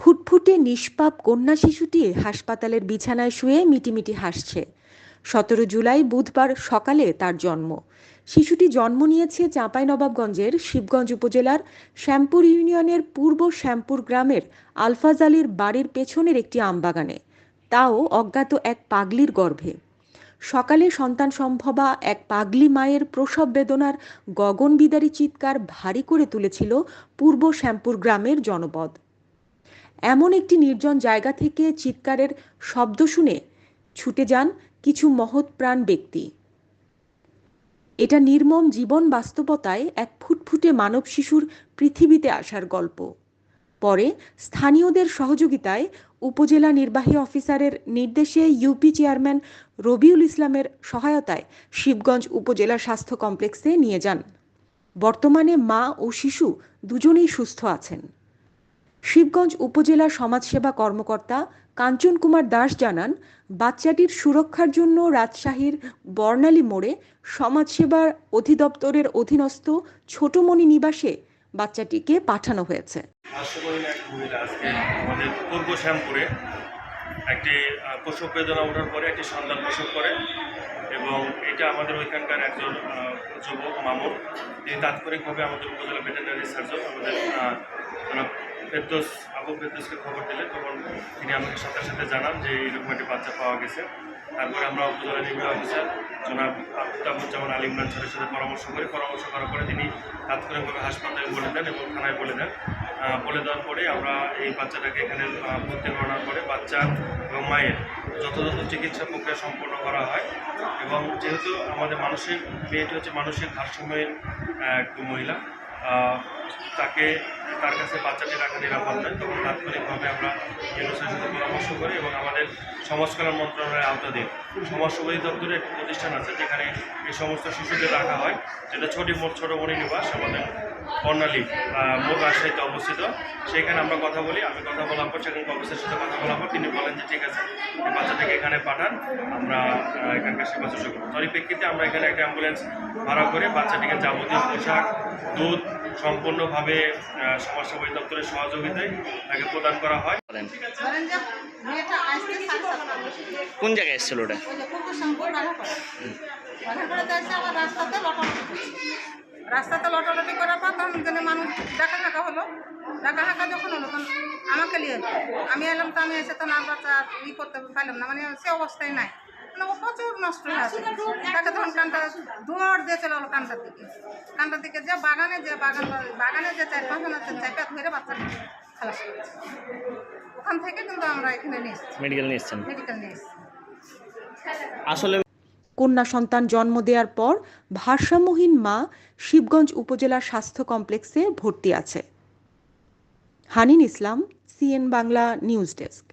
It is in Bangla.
ফুটফুটে নিষ্পাপ কন্যা শিশুটি হাসপাতালের বিছানায় শুয়ে মিটিমিটি হাসছে। সতেরো জুলাই বুধবার সকালে তার জন্ম। শিশুটি জন্ম নিয়েছে চাঁপাইনবাবগঞ্জের শিবগঞ্জ উপজেলার শ্যামপুর ইউনিয়নের পূর্ব শ্যামপুর গ্রামের আলফাজ আলীর বাড়ির পেছনের একটি আমবাগানে। তাও অজ্ঞাত এক পাগলির গর্ভে। সকালে সন্তান সম্ভবা এক পাগলি মায়ের প্রসব বেদনার গগনবিদারী চিৎকার ভারী করে তুলেছিল পূর্ব শ্যামপুর গ্রামের জনপদ। এমন একটি নির্জন জায়গা থেকে চিৎকারের শব্দ শুনে ছুটে যান কিছু মহৎ প্রাণ ব্যক্তি। এটা নির্মম জীবন বাস্তবতায় এক ফুটফুটে মানব শিশুর পৃথিবীতে আসার গল্প। পরে স্থানীয়দের সহযোগিতায় উপজেলা নির্বাহী অফিসারের নির্দেশে ইউপি চেয়ারম্যান রবিউল ইসলামের সহায়তায় শিবগঞ্জ উপজেলা স্বাস্থ্য কমপ্লেক্সে নিয়ে যান। বর্তমানে মা ও শিশু দুজনেই সুস্থ আছেন। শিবগঞ্জ উপজেলা সমাজসেবা কর্মকর্তা কাঞ্চন কুমার দাস জানান, বাচ্চাটির সুরক্ষার জন্য রাজশাহীর বর্ণালী মোড়ে সমাজসেবা অধিদপ্তরের অধীনস্থ ছোটমণি নিবাসে বাচ্চাটিকে পাঠানো হয়েছে। একটি প্রসব বেদনা ওঠার পরে একটি সন্তান প্রসব করে এবং এটা আমাদের ওইখানকার একজন যুবক মামুন। তিনি তাৎক্ষণিকভাবে আমাদের উপজেলা ভেটেরিনারি সার্জন, আমাদের জনাব ফেরদোস আবু ফেরদোসকে খবর দিলে তখন তিনি আমাকে সাথে সাথে জানান যে এরকম একটি বাচ্চা পাওয়া গেছে। তারপরে আমরা উপজেলা নির্বাহী অফিসার জনাব আফতাবুজ্জামান আলী ইমরান স্যারের সাথে পরামর্শ করি, পরামর্শ করার পরে তিনি তাৎক্ষণিকভাবে হাসপাতালে বলে দেন এবং থানায় বলে দেন। বলে দেওয়ার পরে আমরা এই বাচ্চাটাকে এখানে ভর্তি করানোর পরে বাচ্চা এবং মায়ের যথাযথ চিকিৎসা প্রক্রিয়া সম্পন্ন করা হয় এবং যেহেতু আমাদের মানসিক, মেয়েটি হচ্ছে মানসিক ভারসাম্যের মহিলা তাকে তার কাছে বাচ্চাটি রাখা নিরাপদ নয় তখন তাৎক্ষণিকভাবে আমরা ইউনিসেফের সাথে পরামর্শ করি এবং আমাদের সমাজ কল্যাণ মন্ত্রণালয়ের আওতাধীন সমাজ সেবা দপ্তরের একটি প্রতিষ্ঠান আছে, যেখানে এই সমস্ত শিশুদের রাখা হয়। যেটা ছোটি মোট ছোটো মণি নিবাস, আমাদের বর্ণালী রাজশাহীতে অবস্থিত। সেখানে আমরা কথা বলি, আমি কথা বলার পর, সেখানে অফিসের সাথে কথা বলার পর তিনি বলেন যে, ঠিক আছে বাচ্চাটাকে এখানে পাঠান, আমরা এখানকার সেবা শুশ্রূষা করব। পরিপ্রেক্ষিতে আমরা এখানে একটা অ্যাম্বুলেন্স ভাড়া করে বাচ্চাটিকে যাবতীয় পোশাক দুধ সম্পূর্ণভাবে সমাজসেবা দপ্তরের সহযোগিতায় তাকে প্রদান করা হয়। কোন জায়গায় এসেছিল ওটা? রাস্তাতে লটালটি রাস্তাতে লটালটি করার পর তখন যেন মানুষ দেখা হাঁকা হলো। দেখা হাঁকা যখন হলো তখন আমাকে নিয়ে এলো। আমি এলাম তো আমি এসে তো না বাচ্চা ই করতে পারলাম না। মানে সে অবস্থায় নাই। মানে ও প্রচুর নষ্ট হয়ে আছে। তাকে তখন কানটা দৌড় দিয়ে চলে গেলো কানটার দিকে। কানটার দিকে যে বাগানে যে বাগান বাগানে যে চার পাঁচজন আছে চারটা ধরে বাচ্চাকে খালাস করেছে ওখান থেকে কিন্তু আমরা এখানে নিয়ে এসেছি। মেডিকেল নিয়ে এসেছেন? মেডিকেল নিয়ে এসেছি। আসলে কন্যা সন্তান জন্ম দেওয়ার পর ভারসাম্যহীন মা শিবগঞ্জ উপজেলা স্বাস্থ্য কমপ্লেক্সে ভর্তি আছে। Hanin Islam CN Bangla news desk.